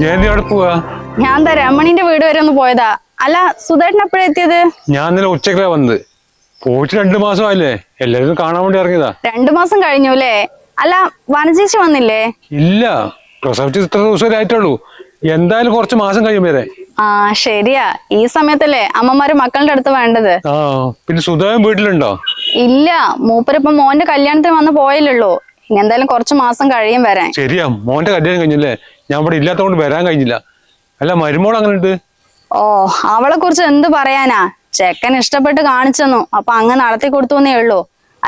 ജയന്തി അവിടെ പോവാ? ഞാൻ എന്താ രമണിന്റെ വീട് വരെ ഒന്ന് പോയതാ. അല്ല സുധേട്ടൻ എപ്പോഴാ എത്തിയത്? ഞാൻ ഇന്നലെ ഉച്ചക്കാ വന്നത്. പോയിട്ട് രണ്ടു മാസം ആയില്ലേ എല്ലാരും കാണാൻ വേണ്ടി ഇറങ്ങിയതാ. രണ്ടു മാസം കഴിഞ്ഞു അല്ലേ? അല്ല വനചേച്ചി വന്നില്ലേ? ഇല്ല. പ്രസവിച്ച് ഇത്ര ദിവസം ആയിട്ടുള്ളൂ. എന്തായാലും കുറച്ച് മാസം കഴിയും വരെ. ആ ശരിയാ. ഈ സമയത്തല്ലേ അമ്മമാര് മക്കളുടെ അടുത്ത് വേണ്ടത്. ആ പിന്നെ സുധാകൻ വീട്ടിലുണ്ടോ? ഇല്ല മൂപ്പരിപ്പം മോന്റെ കല്യാണത്തിന് വന്ന് പോയില്ലുള്ളൂ ഇനി എന്തായാലും കുറച്ച് മാസം കഴിയും വരാൻ. ശരിയാ മോന്റെ കല്യാണം കഴിഞ്ഞല്ലേ? ഞാൻ ഇവിടെ ഇല്ലാത്തതുകൊണ്ട് വരാൻ കഴിഞ്ഞില്ല. അല്ല മരുമോൾ അങ്ങനെ ഉണ്ട് ഓ അവളെ കുറിച്ച് എന്ത് പറയാനാ? ചെക്കൻ ഇഷ്ടപ്പെട്ട് കാണിച്ചെന്നു. അപ്പൊ അങ്ങ് നടത്തി കൊടുത്തുന്നേ ഉള്ളൂ.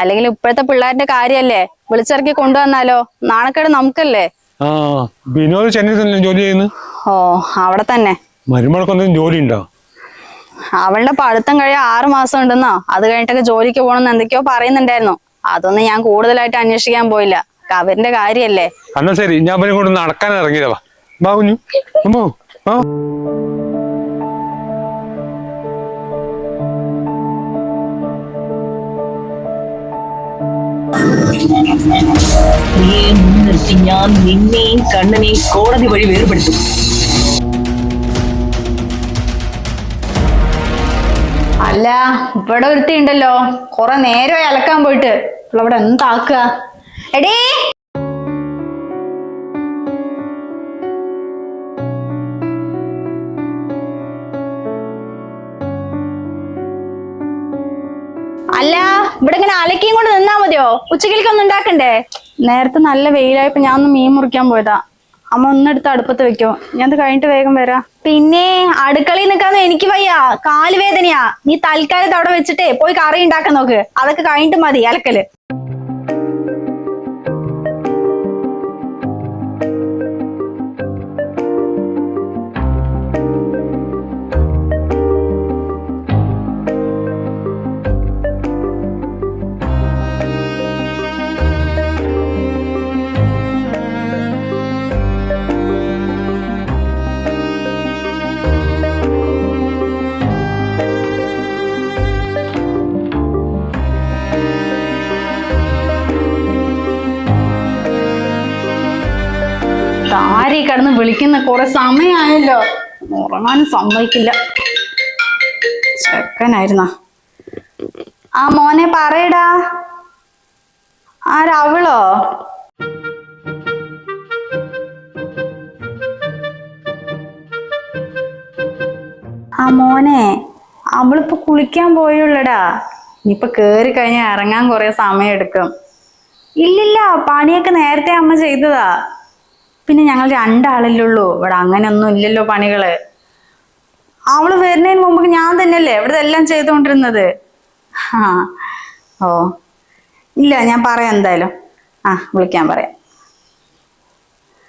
അല്ലെങ്കിൽ ഇപ്പോഴത്തെ പിള്ളേരുടെ കാര്യല്ലേ? വിളിച്ചിറക്കി കൊണ്ടുവന്നാലോ? നാണക്കേട് നമുക്കല്ലേ? ആ ചെന്നൈയിൽ തന്നെ ജോലി ചെയ്യുന്നു. ഓ അവിടെ തന്നെ. ജോലി ഉണ്ടോ അവളുടെ പഠിത്തം കഴിയാൻ ആറ് മാസം ഉണ്ടെന്നോ? അത് കഴിഞ്ഞിട്ടൊക്കെ ജോലിക്ക് പോകണമെന്ന് എന്തൊക്കെയോ പറയുന്നുണ്ടായിരുന്നു. അതൊന്നും ഞാൻ കൂടുതലായിട്ട് അന്വേഷിക്കാൻ പോയില്ല. കവറിന്റെ കാര്യല്ലേ? എന്നാ ശരി ഞാൻ പിന്നെ കൊണ്ട് നടക്കാൻ ഇറങ്ങിയതാ അമ്മോ ആ നീ മുൻനിർത്തി ഞാൻ നിന്നെയും കണ്ണനെയും കോടതി വഴി വേർപെടുത്തും. അല്ല ഇവിടെ ഒരുത്തി ഉണ്ടല്ലോ കുറെ നേരമായി അലക്കാൻ പോയിട്ട്. ഇവിടെ എന്താക്കുക? എടീ! അല്ല ഇവിടെ ഇങ്ങനെ അലക്കിയും കൊണ്ട് നിന്നാ മതിയോ? ഉച്ചക്കിലേക്കൊന്നും ഉണ്ടാക്കണ്ടേ? നേരത്തെ നല്ല വെയിലായപ്പോ ഞാൻ ഒന്ന് മീൻ മുറിക്കാൻ പോയതാ. അമ്മ ഒന്നെടുത്ത് അടുപ്പത്ത് വെക്കോ. ഞാൻ കഴിഞ്ഞിട്ട് വേഗം വരാം. പിന്നെ അടുക്കളയിൽ നിൽക്കാന്ന് എനിക്ക് വയ്യ. കാലുവേദനയാ നീ തൽക്കാലത്ത് അവിടെ വെച്ചിട്ടേ പോയി കറി ഉണ്ടാക്കാൻ നോക്ക്. അതൊക്കെ കഴിഞ്ഞിട്ട് മതി അലക്കൽ. ആരെ കിടന്ന് വിളിക്കുന്ന കുറെ സമയമായല്ലോ ഉറങ്ങാനും സമ്മതിക്കില്ല. ചെക്കനായിരുന്ന. ആ മോനെ പറയടാ. ആരവളോ ആ മോനെ അവളിപ്പോ കുളിക്കാൻ പോയുള്ളടാ. ഇനിയിപ്പൊ കേറി കഴിഞ്ഞാൽ ഇറങ്ങാൻ കുറെ സമയം എടുക്കും. ഇല്ലില്ല പണിയൊക്കെ നേരത്തെ അമ്മ ചെയ്തതാ. പിന്നെ ഞങ്ങൾ രണ്ടാളല്ലേ ഉള്ളൂ ഇവിടെ അങ്ങനെയൊന്നും ഇല്ലല്ലോ പണികൾ. അവൾ വരുന്നതിന് മുമ്പ് ഞാൻ തന്നെയല്ലേ ഇവിടെ എല്ലാം ചെയ്തുകൊണ്ടിരുന്നത്? ആ ഓ. ഇല്ല ഞാൻ പറയാം എന്തായാലും. ആ വിളിക്കാൻ പറയാം.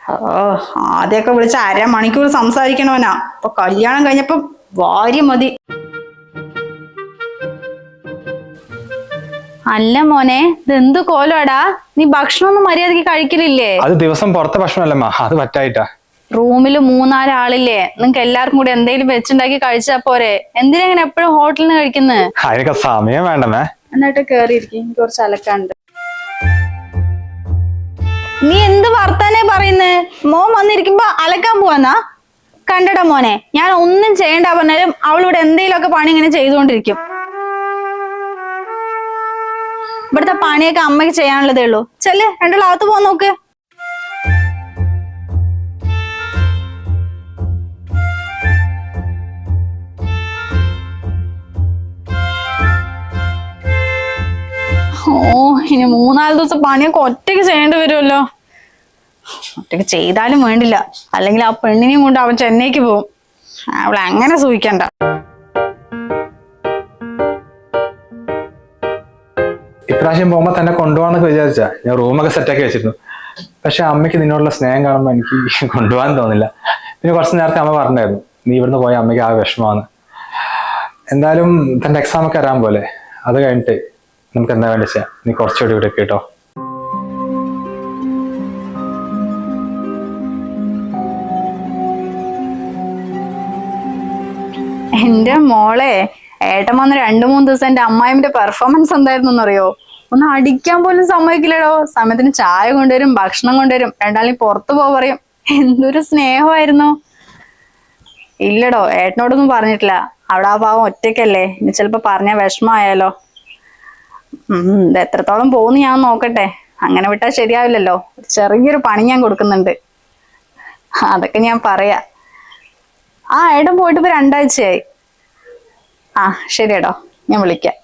ഓ ആദ്യമൊക്കെ വിളിച്ച അരമണിക്കൂർ സംസാരിക്കണവനാ. അപ്പൊ കല്യാണം കഴിഞ്ഞപ്പോ വാരി മതി. അല്ല മോനെ ഇതെന്ത് കോലോടാ? നീ ഭക്ഷണമൊന്നും മര്യാദയ്ക്ക് കഴിക്കലില്ലേ? അത് ദിവസം പുറത്തെ ഭക്ഷണമല്ലമ്മ അത് പറ്റായിട്ടാ. റൂമിൽ മൂന്നാലാളില്ലേ നിങ്ങക്ക് എല്ലാവർക്കും കൂടി എന്തെങ്കിലും വെച്ചുണ്ടാക്കി കഴിച്ചാ പോരെ? എന്തിനാ ഇങ്ങനെ എപ്പോഴും ഹോട്ടലിൽ നിന്ന് കഴിക്കുന്നത് അതിനൊക്കെ സമയം വേണ്ടമേ എന്നിട്ട് കേറിയിരിക്കും എനിക്ക് കുറച്ച് അലക്കാണ്ട് നീ എന്ത് വർത്താനേ പറയുന്നത് മോൻ വന്നിരിക്കുമ്പോ അലക്കാൻ പോവാന്നാ? കണ്ടടാ മോനെ ഞാൻ ഒന്നും ചെയ്യണ്ട പറഞ്ഞാലും അവളിവിടെ എന്തെങ്കിലുമൊക്കെ പണി ഇങ്ങനെ ചെയ്തുകൊണ്ടിരിക്കും. ഇവിടുത്തെ പണിയൊക്കെ അമ്മയ്ക്ക് ചെയ്യാനുള്ളതേ ഉള്ളൂ. ചെല്ല് രണ്ടാൾ അകത്ത് പോവാൻ നോക്ക്. ഓ ഇനി മൂന്നാൽ ദിവസം പണിയൊക്കെ ഒറ്റയ്ക്ക് ചെയ്യേണ്ടി വരുമല്ലോ. ഒറ്റയ്ക്ക് ചെയ്താലും വേണ്ടില്ല. അല്ലെങ്കിൽ ആ പെണ്ണിനെയും കൊണ്ട് അവൻ ചെന്നൈക്ക് പോകും. അവളെ അങ്ങനെ സൂഹിക്കണ്ട ഇപ്രാവശ്യം പോകുമ്പോ തന്നെ കൊണ്ടുപോകാന്നൊക്കെ വിചാരിച്ചാ. ഞാൻ റൂമൊക്കെ സെറ്റാക്കി വെച്ചിരുന്നു. പക്ഷെ അമ്മയ്ക്ക് നിന്നോടുള്ള സ്നേഹം കാണുമ്പോൾ എനിക്ക് കൊണ്ടുപോകാൻ തോന്നില്ല. പിന്നെ കുറച്ച് നേരത്തെ അമ്മ പറഞ്ഞായിരുന്നു നീ ഇവിടുന്ന് പോയ അമ്മയ്ക്ക് ആ വിഷമമാണ്. എന്തായാലും തന്റെ എക്സാം ഒക്കെ വരാൻ പോലെ. അത് കഴിഞ്ഞിട്ട് നമുക്ക് എന്താ വേണ്ടി ചെയ്യാം? നീ കുറച്ചുകൂടി ഇവിടെ കേട്ടോ എന്റെ മോളെ ഏട്ടൻ രണ്ടു മൂന്ന് ദിവസം എന്റെ അമ്മായിന്റെ പെർഫോമൻസ് എന്തായിരുന്നു എന്നറിയോ? ഒന്ന് അടിക്കാൻ പോലും സമ്മതിക്കില്ലടോ. സമയത്തിന് ചായ കൊണ്ടുവരും ഭക്ഷണം കൊണ്ടുവരും. രണ്ടാളും പുറത്തു പോ പറയും. എന്തൊരു സ്നേഹമായിരുന്നു. ഇല്ലടോ ഏട്ടനോടൊന്നും പറഞ്ഞിട്ടില്ല. അവിടെ ആ പാവം ഒറ്റയ്ക്കല്ലേ. ഇനി ചിലപ്പോ പറഞ്ഞ വിഷമമായാലോ. ഉം എത്രത്തോളം പോകുന്നു ഞാൻ നോക്കട്ടെ. അങ്ങനെ വിട്ടാൽ ശരിയാവില്ലല്ലോ. ചെറിയൊരു പണി ഞാൻ കൊടുക്കുന്നുണ്ട്. അതൊക്കെ ഞാൻ പറയാ. ആ ഏട്ടൻ പോയിട്ട് ഇപ്പൊ രണ്ടാഴ്ചയായി. ആ ശരിയടോ. ഞാൻ വിളിക്കാം.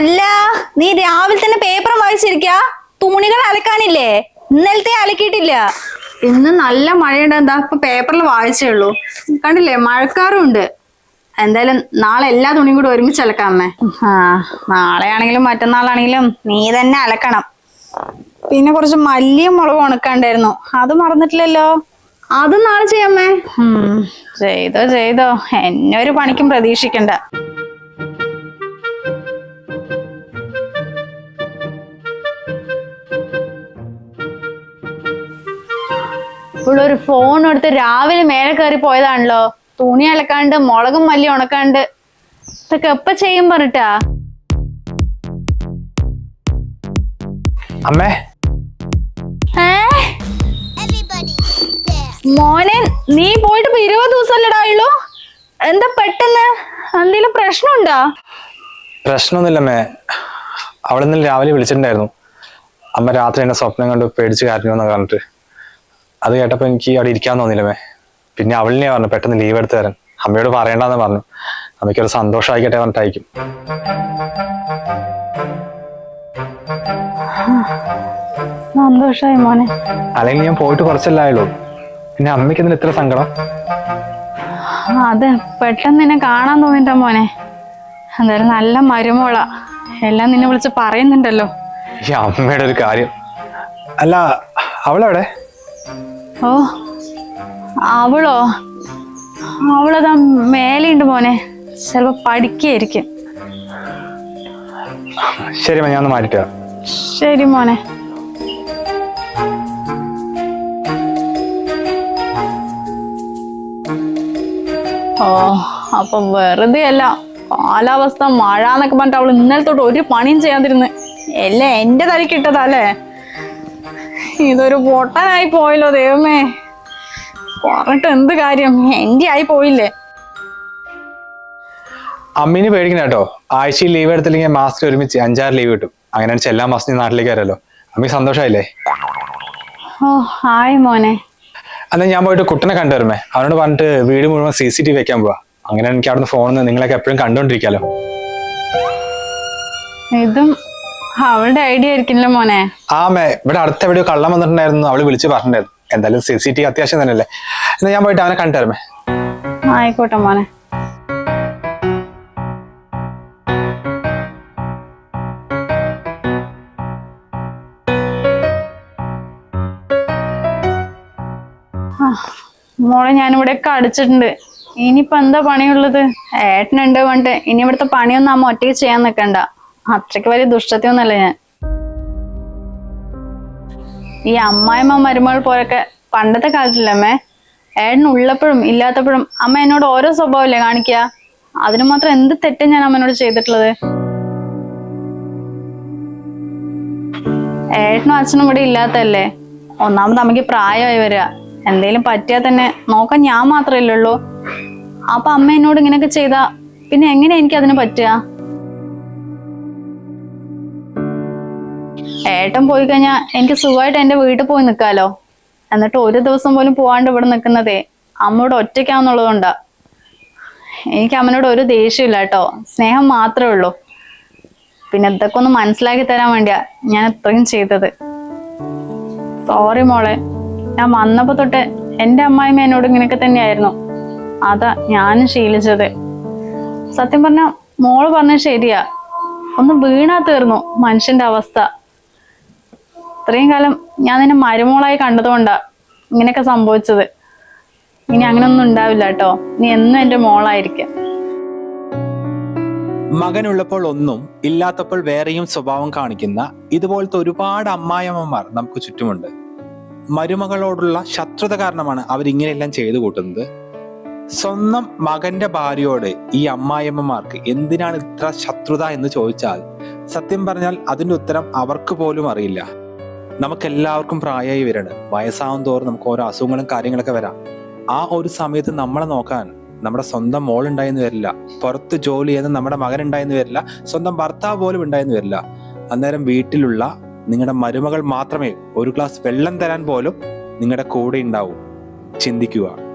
അല്ല നീ രാവിലെ തന്നെ പേപ്പർ വായിച്ചിരിക്ക? തുണികൾ അലക്കാനില്ലേ? ഇന്നലത്തെ അലക്കിയിട്ടില്ല. ഇന്ന് നല്ല മഴയുണ്ട്. എന്താ ഇപ്പൊ പേപ്പറിൽ വായിച്ചേ ഉള്ളൂ. കണ്ടില്ലേ മഴക്കാറും ഉണ്ട്. എന്തായാലും നാളെ എല്ലാ തുണിയും കൂടി ഒരുമിച്ച് അലക്കാമേ ആ നാളെ ആണെങ്കിലും മറ്റന്നാളാണെങ്കിലും നീ തന്നെ അലക്കണം. പിന്നെ കുറച്ച് മല്ലിയും മുളകും ഉണക്കാണ്ടായിരുന്നു. അത് മറന്നിട്ടില്ലല്ലോ. അത് നാളെ ചെയ്യാമേ ഉം ചെയ്തോ ചെയ്തോ. എന്നെ ഒരു പണിക്കും പ്രതീക്ഷിക്കണ്ട. ഒരു ഫോൺ എടുത്ത് രാവിലെ മേലെ കയറി പോയതാണല്ലോ. തുണി അലക്കാണ്ട് മുളകും മല്ലി ഉണക്കാണ്ട്. ഇതൊക്കെ എപ്പ ചെയ്യും പറഞ്ഞിട്ടാ? അമ്മേ. മോനെ നീ പോയിട്ട് ഇപ്പൊ ഇരുപത് ദിവസമല്ലടാ ഉള്ളൂ? എന്താ പെട്ടെന്ന്? എന്തെങ്കിലും പ്രശ്നമുണ്ടോ? പ്രശ്നമൊന്നുമില്ലമ്മേ. അവൾ ഇന്നലെ രാവിലെ വിളിച്ചിട്ടുണ്ടായിരുന്നു. അമ്മ രാത്രി എന്നെ സ്വപ്നം കണ്ടു പേടിച്ച് കരഞ്ഞു എന്ന് പറഞ്ഞിട്ട്. അത് കേട്ടപ്പോൾ എനിക്ക് അവിടെ ഇരിക്കാൻ തോന്നിയില്ലേ പിന്നെ അവളിനെ പറഞ്ഞു പെട്ടെന്ന് ലീവ് എടുത്ത് തരാൻ അമ്മയോട് പറയണ്ടെന്ന് പറഞ്ഞു. അമ്മയ്ക്കൊരു സന്തോഷമായിക്കട്ടെ പറഞ്ഞിട്ടായിരിക്കും. സന്തോഷായി മോനെ. അല്ലെങ്കിൽ ഞാൻ പോയിട്ട് കുറച്ചല്ലായുള്ളൂ പിന്നെ അമ്മയ്ക്ക് ഇതിന് ഇത്ര സങ്കടം? അതെ പെട്ടെന്ന് നിന്നെ കാണാൻ തോന്നിട്ടാ മോനെ. എന്തായാലും നല്ല മരുമോളാ. എല്ലാം നിന്നെ വിളിച്ച് പറയുന്നുണ്ടല്ലോ. ഈ അമ്മയുടെ ഒരു കാര്യം. അല്ല അവളെവിടെ? ഓ അവളോ? അവളതാ മേലെയുണ്ട് മോനെ. ചിലപ്പോ പഠിക്കായിരിക്കും. ശരി ഞാൻ ഒന്ന് മാറ്റിട്ട് ശരി മോനെ. ഓ അപ്പൊ വെറുതെ അല്ല കാലാവസ്ഥ മഴ എന്നൊക്കെ പറഞ്ഞിട്ട് അവൾ ഇന്നലെ തൊട്ട് ഒരു പണിയും ചെയ്യാതിരുന്ന്. എല്ലാം എന്റെ തലക്കിട്ടതാ അല്ലേ? ഇതൊരു പൊട്ടനായി പോയല്ലോ ദൈവമേ. പറഞ്ഞിട്ട് എന്ത് കാര്യം? എന്റെ ആയി പോയില്ലേ? അമ്മീന് പേടിക്കണ കേട്ടോ. ആഴ്ചയിൽ ലീവ് എടുത്തില്ലെങ്കിൽ മാസത്തിൽ ഒരുമിച്ച് അഞ്ചാറ് ലീവ് കിട്ടും. അങ്ങനെ എല്ലാ മാസവും നീ നാട്ടിലേക്ക് വരാലോ അമ്മി സന്തോഷമായില്ലേ? ഓ ഹായ് മോനെ. അന്ന് ഞാൻ പോയിട്ട് കുട്ടനെ കണ്ടുവരുമേ അവനോട് പറഞ്ഞിട്ട് വീട് മുഴുവൻ സി സി ടി വി വെക്കാൻ പോവാ. അങ്ങനെ എനിക്ക് അവിടുന്ന് ഫോണിൽ നിങ്ങളൊക്കെ എപ്പോഴും കണ്ടോണ്ടിരിക്കാലോ. ഇതും അവളുടെ ഐഡിയ ആയിരിക്കില്ല മോനെ? ആമേ ഇവിടെ അടുത്ത എവിടെയോ കള്ളം വന്നിട്ടുണ്ടായിരുന്നു. അവൾ വിളിച്ച് പറഞ്ഞിട്ടുണ്ടായിരുന്നു. എന്തായാലും സി സി ടി അത്യാവശ്യം തന്നെയല്ലേ? എന്നാ ഞാൻ പോയിട്ട് അവനെ കണ്ടുതരമേ ആയിക്കോട്ടെ മോനെ. മോളെ ഞാനിവിടെ ഒക്കെ അടിച്ചിട്ടുണ്ട്. ഇനിയിപ്പോ എന്താ പണിയുള്ളത്? ഏട്ടനുണ്ട് പണ്ട് ഇനി ഇവിടുത്തെ പണിയൊന്നും അമ്മ ഒറ്റയ്ക്ക് ചെയ്യാൻ നിൽക്കണ്ട അത്രയ്ക്ക് വലിയ ദുഷ്ടത്തൊന്നല്ല ഞാൻ. ഈ അമ്മായിമ്മ മരുമകൾ പോലൊക്കെ പണ്ടത്തെ കാലത്തില്ലമ്മേ ഏട്ടൻ ഉള്ളപ്പോഴും ഇല്ലാത്തപ്പോഴും അമ്മ എന്നോട് ഓരോ സ്വഭാവമല്ലേ കാണിക്കുക? അതിന് മാത്രം എന്ത് തെറ്റും ഞാൻ അമ്മനോട് ചെയ്തിട്ടുള്ളത്? ഏട്ടനും അച്ഛനും ഇവിടെ ഇല്ലാത്തല്ലേ ഒന്നാമത് അമ്മയ്ക്ക് പ്രായമായി വരിക. എന്തേലും പറ്റിയാൽ തന്നെ നോക്കാൻ ഞാൻ മാത്രമല്ലേ ഉള്ളൂ. അപ്പൊ അമ്മ എന്നോട് ഇങ്ങനെയൊക്കെ ചെയ്താ പിന്നെ എങ്ങനെ എനിക്ക് അതിന് പറ്റുക? ഏട്ടൻ പോയി കഴിഞ്ഞാ എനിക്ക് സുഖമായിട്ട് എന്റെ വീട്ടിൽ പോയി നിൽക്കാലോ എന്നിട്ട് ഒരു ദിവസം പോലും പോവാണ്ട് ഇവിടെ നിൽക്കുന്നതേ അമ്മയോട് ഒറ്റയ്ക്കാന്നുള്ളതുകൊണ്ടാ. എനിക്ക് അമ്മനോട് ഒരു ദേഷ്യമില്ല കേട്ടോ. സ്നേഹം മാത്രമേ ഉള്ളൂ. പിന്നെ ഇതൊക്കെ ഒന്ന് മനസ്സിലാക്കി തരാൻ വേണ്ടിയാ ഞാൻ ഇത്രയും ചെയ്തത്. സോറി മോളെ. ഞാൻ വന്നപ്പോ തൊട്ട് എന്റെ അമ്മായിമ്മ എന്നോട് ഇങ്ങനെയൊക്കെ തന്നെയായിരുന്നു. അതാ ഞാനും ശീലിച്ചത്. സത്യം പറഞ്ഞ മോൾ പറഞ്ഞ ശരിയാ. ഒന്ന് വീണാ തീർന്നു മനുഷ്യന്റെ അവസ്ഥ. ഇത്രയും കാലം ഞാൻ നിന്നെ മരുമോളായി കണ്ടതുകൊണ്ടാ ഇങ്ങനെയൊക്കെ സംഭവിച്ചത്. ഇനി അങ്ങനൊന്നും ഉണ്ടാവില്ല കേട്ടോ. നീ എന്നും എന്റെ മോളായിരിക്കും. മകനുള്ളപ്പോൾ ഒന്നും ഇല്ലാത്തപ്പോൾ വേറെയും സ്വഭാവം കാണിക്കുന്ന ഇതുപോലത്തെ ഒരുപാട് അമ്മായിയമ്മമാർ നമുക്ക് ചുറ്റുമുണ്ട്. മരുമകളോടുള്ള ശത്രുത കാരണമാണ് അവരിങ്ങനെയെല്ലാം ചെയ്തു കൂട്ടുന്നത്. സ്വന്തം മകന്റെ ഭാര്യയോട് ഈ അമ്മായിയമ്മമാർക്ക് എന്തിനാണ് ഇത്ര ശത്രുത എന്ന് ചോദിച്ചാൽ സത്യം പറഞ്ഞാൽ അതിന്റെ ഉത്തരം അവർക്ക് പോലും അറിയില്ല. നമുക്ക് എല്ലാവർക്കും പ്രായമായി വരണം. വയസ്സാവും തോറും നമുക്ക് ഓരോ അസുഖങ്ങളും കാര്യങ്ങളൊക്കെ വരാം. ആ ഒരു സമയത്ത് നമ്മളെ നോക്കാൻ നമ്മുടെ സ്വന്തം മോൾ ഉണ്ടായെന്ന് വരില്ല. പുറത്ത് ജോലി ചെയ്യുന്ന നമ്മുടെ മകൻ ഉണ്ടായെന്ന് വരില്ല. സ്വന്തം ഭർത്താവ് പോലും ഉണ്ടായെന്ന് വരില്ല. അന്നേരം വീട്ടിലുള്ള നിങ്ങളുടെ മരുമകൾ മാത്രമേ ഒരു ഗ്ലാസ് വെള്ളം തരാൻ പോലും നിങ്ങളുടെ കൂടെ ഉണ്ടാവൂ. ചിന്തിക്കുക.